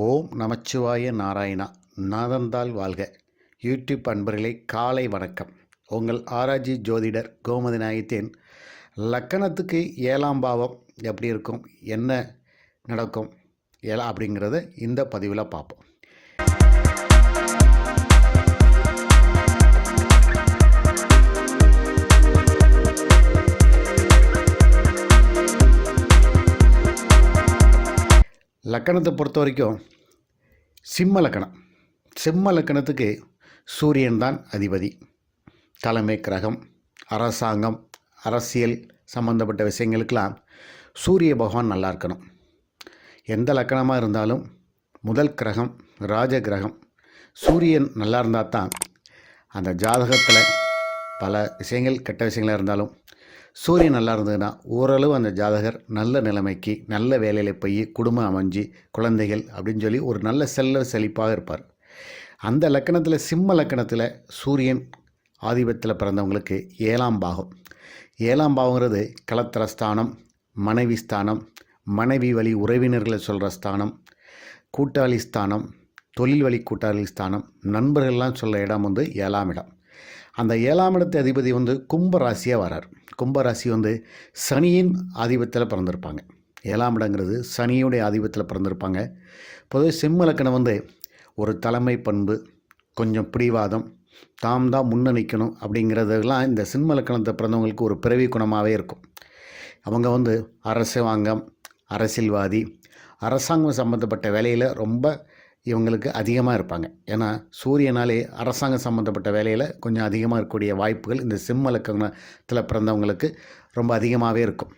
ஓம் நமச்சிவாய நாராயணா நாதந்தால் வாழ்க. யூடியூப் அன்பர்களே காலை வணக்கம். உங்கள் ஆராய்ச்சி ஜோதிடர் கோமதி நாயத்தேன். லக்கணத்துக்கு ஏழாம் பாவம் எப்படி இருக்கும்? என்ன நடக்கும்? ஏழா அப்படிங்கிறத இந்த பதிவில் பார்ப்போம். லக்கணத்தை பொறுத்த வரைக்கும் சிம்ம லக்கணம். சிம்ம லக்கணத்துக்கு சூரியன் தான் அதிபதி. தலைமை கிரகம் அரசாங்கம் அரசியல் சம்பந்தப்பட்ட விஷயங்களுக்கெல்லாம் சூரிய பகவான் நல்லா இருக்கணும். எந்த லக்கணமாக இருந்தாலும் முதல் கிரகம் ராஜ கிரகம் சூரியன் நல்லா இருந்தால் தான் அந்த ஜாதகத்தில் பல விஷயங்கள் கெட்ட விஷயங்களாக இருந்தாலும் சூரியன் நல்லா இருந்ததுன்னா ஓரளவு அந்த ஜாதகர் நல்ல நிலைமைக்கு நல்ல வேலையில் போய் குடும்பம் அமைஞ்சு குழந்தைகள் அப்படின்னு சொல்லி ஒரு நல்ல செல்ல செழிப்பாக இருப்பார். அந்த லக்கணத்தில் சிம்ம லக்கணத்தில் சூரியன் ஆதிபத்தில் பிறந்தவங்களுக்கு ஏழாம் பாகம். ஏழாம் பாவங்கிறது கலத்திர ஸ்தானம் மனைவி ஸ்தானம் மனைவி வழி உறவினர்களை சொல்கிற ஸ்தானம் கூட்டாளி ஸ்தானம் தொழில் வழி கூட்டாளி ஸ்தானம் நண்பர்கள்லாம் சொல்கிற இடம் வந்து ஏழாம் இடம். அந்த ஏழாம் இடத்து அதிபதி வந்து கும்பராசியாக வரார். கும்பராசி வந்து சனியின் ஆதிபத்தில் பிறந்திருப்பாங்க. ஏழாம் இடங்கிறது சனியுடைய ஆதிபத்தில் பிறந்திருப்பாங்க. பொதுவாக சிம்ம லக்கணம் வந்து ஒரு தலைமை பண்பு கொஞ்சம் பிடிவாதம் தாம் தான் முன்ன நிற்கணும் அப்படிங்கிறதெல்லாம் இந்த சிம்ம லக்கணத்தை பிறந்தவங்களுக்கு ஒரு பிறவி குணமாகவே இருக்கும். அவங்க வந்து அரசாங்கம் அரசியல்வாதி அரசாங்கம் சம்மந்தப்பட்ட வேலையில் ரொம்ப இவங்களுக்கு அதிகமாக இருப்பாங்க. ஏன்னா சூரியனாலே அரசாங்கம் சம்மந்தப்பட்ட வேலையில் கொஞ்சம் அதிகமாக இருக்கக்கூடிய வாய்ப்புகள் இந்த சிம்ம லக்கணத்தில் பிறந்தவங்களுக்கு ரொம்ப அதிகமாகவே இருக்கும்.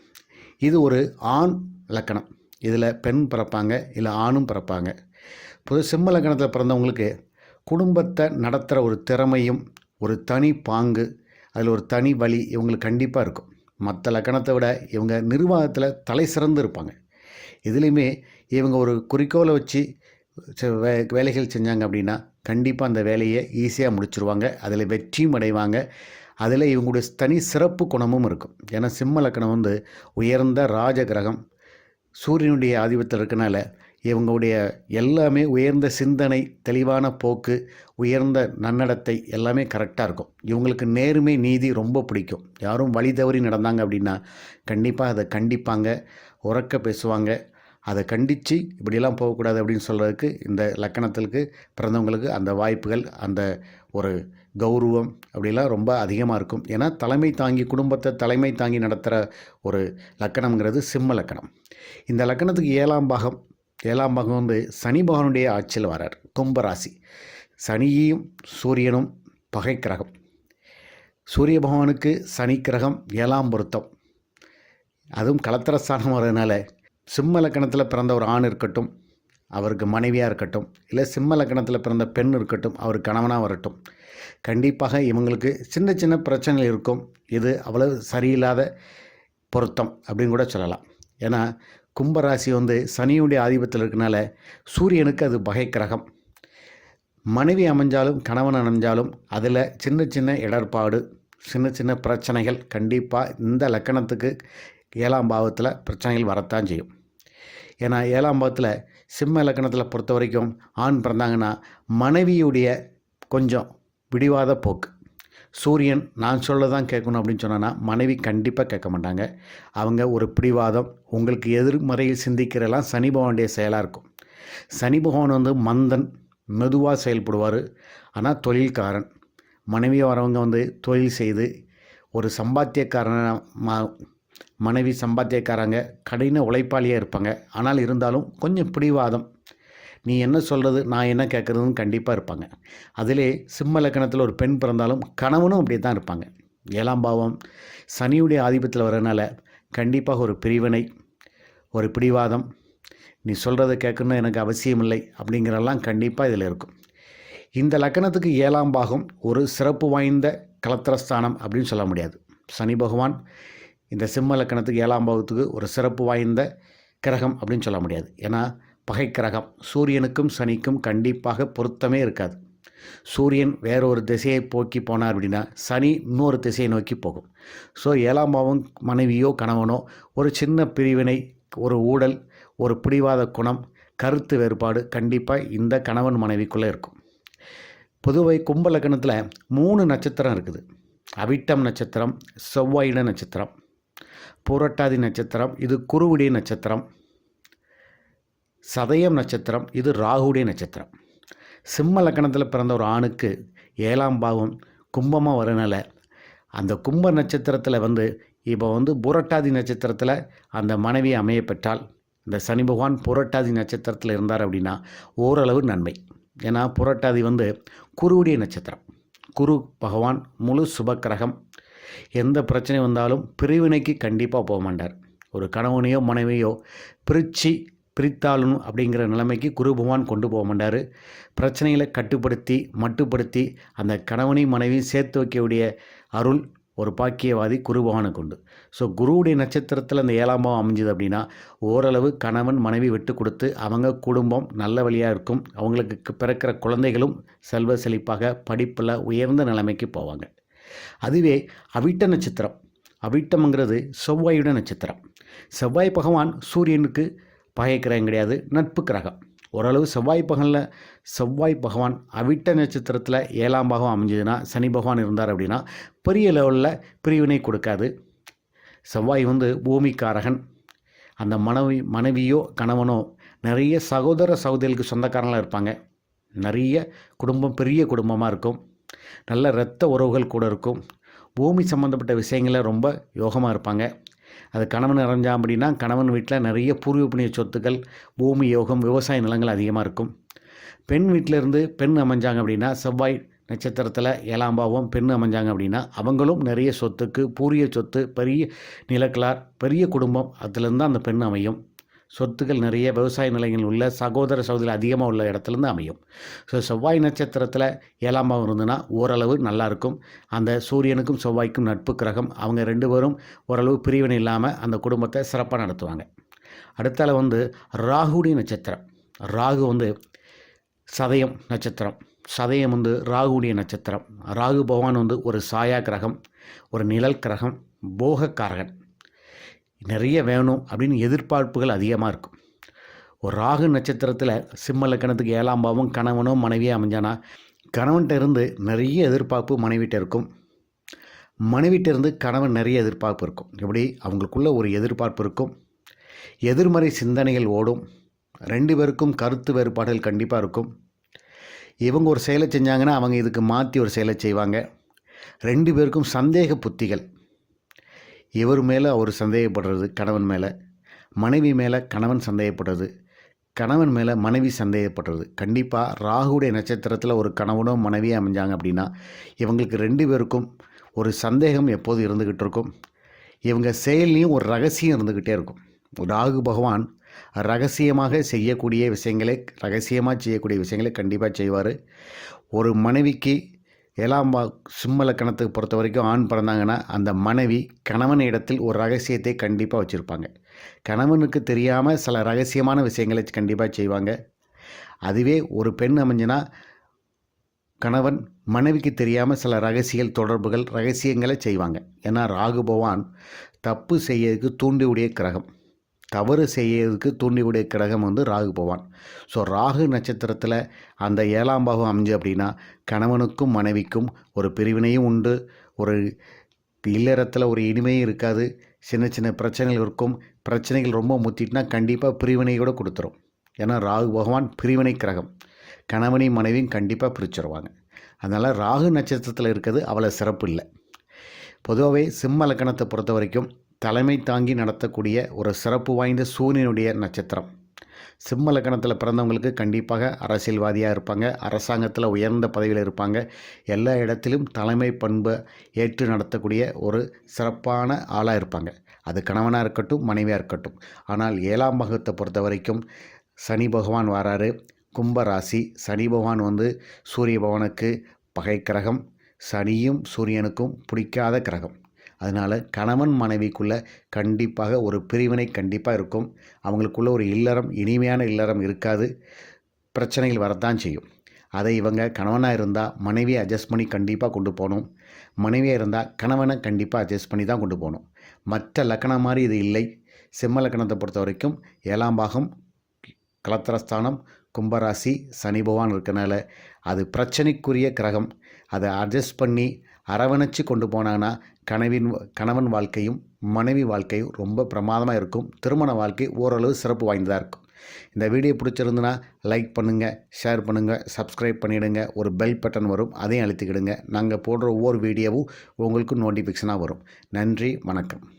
இது ஒரு ஆண் லக்கணம் இதில் பெண் பிறப்பாங்க இல்லை ஆணும் பிறப்பாங்க. பொது சிம்ம லக்கணத்தில் பிறந்தவங்களுக்கு குடும்பத்தை நடத்துகிற ஒரு திறமையும் ஒரு தனி பாங்கு அதில் ஒரு தனி வழி இவங்களுக்கு கண்டிப்பாக இருக்கும். மற்ற லக்கணத்தை விட இவங்க நிர்வாகத்தில் தலை சிறந்து இருப்பாங்க. இதுலேயுமே இவங்க ஒரு குறிக்கோளை வச்சு வே வேலைகள் செஞ்சாங்க அப்படின்னா கண்டிப்பாக அந்த வேலையை ஈஸியாக முடிச்சுருவாங்க. அதில் வெற்றியும் அடைவாங்க. அதில் இவங்களுடைய தனி சிறப்பு குணமும் இருக்கும். ஏன்னா சிம்ம லக்கணம் வந்து உயர்ந்த ராஜ கிரகம் சூரியனுடைய ஆதிபத்தில் இருக்கனால இவங்களுடைய எல்லாமே உயர்ந்த சிந்தனை தெளிவான போக்கு உயர்ந்த நன்னடத்தை எல்லாமே கரெக்டாக இருக்கும். இவங்களுக்கு நேர்மை நீதி ரொம்ப பிடிக்கும். யாரும் வழி தவறி நடந்தாங்க அப்படின்னா கண்டிப்பாக அதை கண்டிப்பாங்க. உறக்க பேசுவாங்க. அதை கண்டித்து இப்படியெல்லாம் போகக்கூடாது அப்படின்னு சொல்கிறதுக்கு இந்த லக்கணத்திற்கு பிறந்தவங்களுக்கு அந்த வாய்ப்புகள் அந்த ஒரு கௌரவம் அப்படிலாம் ரொம்ப அதிகமாக இருக்கும். ஏன்னா தலைமை தாங்கி குடும்பத்தை தலைமை தாங்கி நடத்துகிற ஒரு லக்கணம்ங்கிறது சிம்ம லக்கணம். இந்த லக்கணத்துக்கு ஏழாம் பாகம் ஏழாம் பாகம் வந்து சனி பகவானுடைய ஆட்சியில் வரார் கும்பராசி சனியும் சூரியனும் பகை கிரகம். சூரிய பகவானுக்கு சனி கிரகம் ஏழாம் பொருத்தம். அதுவும் கலத்திரஸ்தானம் வர்றதுனால சிம்ம லக்கணத்தில் பிறந்த ஒரு ஆண் இருக்கட்டும் அவருக்கு மனைவியாக இருக்கட்டும் இல்லை சிம்ம லக்கணத்தில் பிறந்த பெண் இருக்கட்டும் அவர் கணவனாக வரட்டும். கண்டிப்பாக இவங்களுக்கு சின்ன சின்ன பிரச்சனைகள் இருக்கும். இது அவ்வளவு சரியில்லாத பொருத்தம் அப்படின்னு கூட சொல்லலாம். ஏன்னா கும்பராசி வந்து சனியுடைய ஆதிபத்தில் இருக்கனால சூரியனுக்கு அது பகை கிரகம். மனைவி அமைஞ்சாலும் கணவன் அமைஞ்சாலும் அதில் சின்ன சின்ன இடர்பாடு சின்ன சின்ன பிரச்சனைகள் கண்டிப்பாக இந்த லக்கணத்துக்கு ஏழாம் பாவத்தில் பிரச்சனைகள் வரத்தான் செய்யும். ஏன்னா ஏழாம் பாவத்தில் சிம்ம இலக்கணத்தில் பொறுத்த வரைக்கும் ஆண் பிறந்தாங்கன்னா மனைவியுடைய கொஞ்சம் விடிவாத போக்கு. சூரியன் நான் சொல்ல தான் கேட்கணும் அப்படின்னு சொன்னேன்னா மனைவி கண்டிப்பாக கேட்க மாட்டாங்க. அவங்க ஒரு பிடிவாதம் உங்களுக்கு எதிர்மறையில் சிந்திக்கிறலாம் சனி பகவானுடைய செயலாக இருக்கும். சனி பகவான் வந்து மந்தன் மெதுவாக செயல்படுவார். ஆனால் தொழில்காரன். மனைவி வரவங்க வந்து தொழில் செய்து ஒரு சம்பாத்தியக்காரனாக மனைவி சம்பாத்தியக்காரங்க கடின உழைப்பாளியாக இருப்பாங்க. ஆனால் இருந்தாலும் கொஞ்சம் பிடிவாதம். நீ என்ன சொல்கிறது நான் என்ன கேட்குறதுன்னு கண்டிப்பாக இருப்பாங்க. அதிலே சிம்ம லக்கணத்தில் ஒரு பெண் பிறந்தாலும் கணவனும் அப்படி தான் இருப்பாங்க. ஏழாம் பாவம் சனியுடைய ஆதிபத்தில் வரனால கண்டிப்பாக ஒரு பிரிவினை ஒரு பிடிவாதம். நீ சொல்கிறத கேட்கணும் எனக்கு அவசியம் இல்லை அப்படிங்கிறதெல்லாம் கண்டிப்பாக இதில் இருக்கும். இந்த லக்கணத்துக்கு ஏழாம் பாகம் ஒரு சிறப்பு வாய்ந்த கலத்திரஸ்தானம் அப்படின்னு சொல்ல முடியாது. சனி பகவான் இந்த சிம்ம லக்கணத்துக்கு ஏழாம் பாவத்துக்கு ஒரு சிறப்பு வாய்ந்த கிரகம் அப்படின்னு சொல்ல முடியாது. ஏன்னா பகை கிரகம். சூரியனுக்கும் சனிக்கும் கண்டிப்பாக பொருத்தமே இருக்காது. சூரியன் வேற ஒரு திசையை போக்கி போனார் அப்படின்னா சனி இன்னொரு திசையை நோக்கி போகும். ஸோ ஏழாம் பாவம் மனைவியோ கணவனோ ஒரு சின்ன பிரிவினை ஒரு ஊழல் ஒரு பிடிவாத குணம் கருத்து வேறுபாடு கண்டிப்பாக இந்த கணவன் மனைவிக்குள்ளே இருக்கும். பொதுவை கும்பலக்கணத்தில் மூணு நட்சத்திரம் இருக்குது. அவிட்டம் நட்சத்திரம் செவ்வாயிட நட்சத்திரம். புரட்டாதி நட்சத்திரம் இது குருவுடைய நட்சத்திரம். சதயம் நட்சத்திரம் இது ராகுடைய நட்சத்திரம். சிம்ம லக்கணத்தில் பிறந்த ஒரு ஆணுக்கு ஏழாம் பாவம் கும்பமாக வரனால அந்த கும்ப நட்சத்திரத்தில் வந்து இப்போ வந்து புரட்டாதி நட்சத்திரத்தில் அந்த மனைவி அமைய பெற்றால் இந்த சனி பகவான் புரட்டாதி நட்சத்திரத்தில் இருந்தார் அப்படின்னா ஓரளவு நன்மை. ஏன்னா புரட்டாதி வந்து குருவுடைய நட்சத்திரம். குரு பகவான் முழு சுபக்கிரகம் எந்த பிரச்சனை வந்தாலும் பிரிவினைக்கு கண்டிப்பாக போக மாட்டார். ஒரு கணவனையோ மனைவியோ பிரித்து பிரித்தாளும் அப்படிங்கிற நிலைமைக்கு குரு பகவான் கொண்டு போக மாட்டார். பிரச்சனைகளை கட்டுப்படுத்தி மட்டுப்படுத்தி அந்த கணவனை மனைவியும் சேர்த்து வைக்கக்கூடிய அருள் ஒரு பாக்கியவாதி குரு பகவானுக்கு உண்டு. ஸோ குருவுடைய நட்சத்திரத்தில் அந்த ஏழாம் பாவம் அமைஞ்சது அப்படின்னா ஓரளவு கணவன் மனைவி விட்டு கொடுத்து அவங்க குடும்பம் நல்ல வழியாக இருக்கும். அவங்களுக்கு பிறக்கிற குழந்தைகளும் செல்வ செழிப்பாக படிப்பில் உயர்ந்த நிலைமைக்கு போவாங்க. அதுவே அவிட்ட நட்சத்திரம். அவிட்டம்ங்கிறது செவ்வாயுட நட்சத்திரம். செவ்வாய் பகவான் சூரியனுக்கு பகை கிரகம் கிடையாது நட்பு கிரகம். ஓரளவு செவ்வாய் பகலில் செவ்வாய் பகவான் அவிட்ட நட்சத்திரத்தில் ஏழாம் பாகம் அமைஞ்சதுன்னா சனி பகவான் இருந்தார் அப்படின்னா பெரிய லெவலில் பிரிவினை கொடுக்காது. செவ்வாய் வந்து பூமிக்காரகன். அந்த மனைவி மனைவியோ கணவனோ நிறைய சகோதர சகோதரிகளுக்கு சொந்தக்காரங்களாக இருப்பாங்க. நிறைய குடும்பம் பெரிய குடும்பமாக இருக்கும். நல்ல இரத்த உறவுகள் கூட இருக்கும். பூமி சம்மந்தப்பட்ட விஷயங்களில் ரொம்ப யோகமாக இருப்பாங்க. அது கணவன் இறஞ்சான் அப்படின்னா கணவன் வீட்டில் நிறைய பூர்வ புண்ணிய சொத்துக்கள் பூமி யோகம் விவசாய நிலங்கள் அதிகமாக இருக்கும். பெண் வீட்டிலேருந்து பெண் அமைஞ்சாங்க அப்படின்னா செவ்வாய் நட்சத்திரத்தில் ஏழாம் பாவம் பெண் அமைஞ்சாங்க அப்படின்னா அவங்களும் நிறைய சொத்துக்கு பூரிய சொத்து பெரிய நிலக்கலார் பெரிய குடும்பம் அதுலேருந்து அந்த பெண் அமையும். சொத்துக்கள் நிறைய விவசாய நிலையங்கள் உள்ள சகோதர சகோதரி அதிகமாக உள்ள இடத்துலேருந்து அமையும். ஸோ செவ்வாய் நட்சத்திரத்தில் ஏழாம் பாவம் இருந்ததுன்னா ஓரளவு நல்லாயிருக்கும் அந்த சூரியனுக்கும் செவ்வாய்க்கும் நட்பு கிரகம் அவங்க ரெண்டு பேரும் ஓரளவு பிரிவினை இல்லாமல் அந்த குடும்பத்தை சிறப்பாக நடத்துவாங்க. அடுத்தால வந்து ராகுடி நட்சத்திரம். ராகு வந்து சதயம் நட்சத்திரம். சதயம் வந்து ராகுடைய நட்சத்திரம். ராகு பகவான் வந்து ஒரு சாயா கிரகம் ஒரு நிழல் கிரகம் போகக்காரகன். நிறைய வேணும் அப்படின்னு எதிர்பார்ப்புகள் அதிகமாக இருக்கும். ஒரு ராகு நட்சத்திரத்தில் சிம்ம லக்கணத்துக்கு ஏழாம் பாவம் கணவனோ மனைவியோ அமைஞ்சானா கணவன்கிட்ட இருந்து நிறைய எதிர்பார்ப்பு மனைவிட்ட இருக்கும். மனைவிட்ட இருந்து கணவன் நிறைய எதிர்பார்ப்பு இருக்கும். எப்படி? அவங்களுக்குள்ள ஒரு எதிர்பார்ப்பு இருக்கும். எதிர்மறை சிந்தனைகள் ஓடும். ரெண்டு பேருக்கும் கருத்து வேறுபாடுகள் கண்டிப்பாக இருக்கும். இவங்க ஒரு செயலை செஞ்சாங்கன்னா அவங்க இதுக்கு மாற்றி ஒரு செயலை செய்வாங்க. ரெண்டு பேருக்கும் சந்தேக புத்திகள். இவர் மேலே அவர் சந்தேகப்படுறது கணவன் மேலே மனைவி மேலே கணவன் சந்தேகப்படுறது கணவன் மேலே மனைவி சந்தேகப்படுறது. கண்டிப்பாக ராகுடைய நட்சத்திரத்தில் ஒரு கணவனோ மனைவியோ அமைஞ்சாங்க அப்படின்னா இவங்களுக்கு ரெண்டு பேருக்கும் ஒரு சந்தேகம் எப்போது இருந்துக்கிட்டு இருக்கும்? இவங்க செயல்லையும் ஒரு ரகசியம் இருந்துக்கிட்டே இருக்கும். ராகு பகவான் ரகசியமாக செய்யக்கூடிய விஷயங்களை ரகசியமாக செய்யக்கூடிய விஷயங்களை கண்டிப்பாக செய்வார். ஒரு மனைவிக்கு ஏழாம் பா சிம்ம லக்கணத்துக்கு பொறுத்த வரைக்கும் ஆண் பிறந்தாங்கன்னா அந்த மனைவி கணவன் இடத்தில் ஒரு ரகசியத்தை கண்டிப்பாக வச்சுருப்பாங்க. கணவனுக்கு தெரியாமல் சில ரகசியமான விஷயங்களை கண்டிப்பாக செய்வாங்க. அதுவே ஒரு பெண் அமைஞ்சினா கணவன் மனைவிக்கு தெரியாமல் சில ரகசியல் தொடர்புகள் ரகசியங்களை செய்வாங்க. ஏன்னா ராகுபவான் தப்பு செய்யறதுக்கு தூண்டியுடைய கிரகம். தவறு செய்யறதுக்கு தூண்டிவிடைய கிரகம் வந்து ராகு பவான் ஸோ ராகு நட்சத்திரத்தில் அந்த ஏழாம் பாகம் அமைஞ்சு அப்படின்னா கணவனுக்கும் மனைவிக்கும் ஒரு பிரிவினையும் உண்டு. ஒரு இல்லறத்தில் ஒரு இனிமையும் இருக்காது. சின்ன சின்ன பிரச்சனைகள் இருக்கும். பிரச்சனைகள் ரொம்ப முத்திட்டுனா கண்டிப்பாக பிரிவினை கூட கொடுத்துரும். ஏன்னா ராகு பகவான் பிரிவினை கிரகம். கணவனையும் மனைவியும் கண்டிப்பாக பிரிச்சுருவாங்க. அதனால் ராகு நட்சத்திரத்தில் இருக்கிறது அவ்வளோ சிறப்பு இல்லை. பொதுவாகவே சிம்ம லக்கணத்தை பொறுத்த வரைக்கும் தலைமை தாங்கி நடத்தக்கூடிய ஒரு சிறப்பு வாய்ந்த சூரியனுடைய நட்சத்திரம். சிம்ம லக்கணத்தில் பிறந்தவங்களுக்கு கண்டிப்பாக அரசியல்வாதியாக இருப்பாங்க. அரசாங்கத்தில் உயர்ந்த பதவியில் இருப்பாங்க. எல்லா இடத்திலும் தலைமை பண்பை ஏற்று நடத்தக்கூடிய ஒரு சிறப்பான ஆளாக இருப்பாங்க. அது கணவனாக இருக்கட்டும் மனைவியாக இருக்கட்டும். ஆனால் ஏழாம் பாகத்தை பொறுத்த வரைக்கும் சனி பகவான் வராரு. கும்பராசி சனி பகவான் வந்து சூரிய பகவானுக்கு பகை கிரகம். சனியும் சூரியனுக்கும் பிடிக்காத கிரகம். அதனால் கணவன் மனைவிக்குள்ளே கண்டிப்பாக ஒரு பிரிவினை கண்டிப்பாக இருக்கும். அவங்களுக்குள்ள ஒரு இல்லறம் இனிமையான இல்லறம் இருக்காது. பிரச்சனைகள் வரத்தான் செய்யும். அதை இவங்க கணவனாக இருந்தால் மனைவியை அட்ஜஸ்ட் பண்ணி கண்டிப்பாக கொண்டு போகணும். மனைவியாக இருந்தால் கணவனை கண்டிப்பாக அட்ஜஸ்ட் பண்ணி தான் கொண்டு போகணும். மற்ற லக்கணம் மாதிரி இது இல்லை. சிம்ம லக்கணத்தை பொறுத்த வரைக்கும் ஏழாம் பாகம் கலத்திரஸ்தானம் கும்பராசி சனி பகவான் இருக்கனால அது பிரச்சனைக்குரிய கிரகம். அதை அட்ஜஸ்ட் பண்ணி அரவணைச்சு கொண்டு போனாங்கன்னா கனவின் கணவன் வாழ்க்கையும் மனைவி வாழ்க்கையும் ரொம்ப பிரமாதமாக இருக்கும். திருமண வாழ்க்கை ஓரளவு சிறப்பு வாய்ந்ததாக இருக்கும். இந்த வீடியோ பிடிச்சிருந்துன்னா லைக் பண்ணுங்கள் ஷேர் பண்ணுங்கள் சப்ஸ்கிரைப் பண்ணிவிடுங்க ஒரு பெல் பட்டன் வரும் அதையும் அழுத்திக்கிடுங்க. நாங்கள் போடுற ஒவ்வொரு வீடியோவும் உங்களுக்கு நோட்டிஃபிகேஷனாக வரும். நன்றி வணக்கம்.